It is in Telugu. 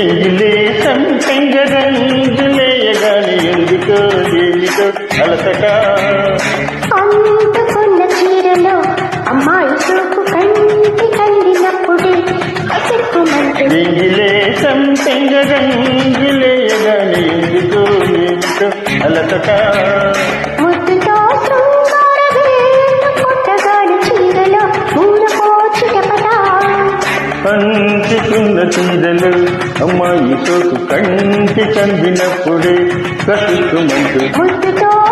ఎంగిలే సంపెంగ రంగులేయగాని ఎందుకో ఏమిటో అలసట అందుకున్న చీరలో అమ్మాయి చూపు కంటి కందినప్పుడే ఎంగిలే సంపెంగ రంగులేయగాని ఎందుకో ఏమిటో అలసట ముద్దుతో శృంగార వేలు పుట్టగాని చీరలు అమ్మాయి కంటి కందినప్పుడే కసుకుమంటూ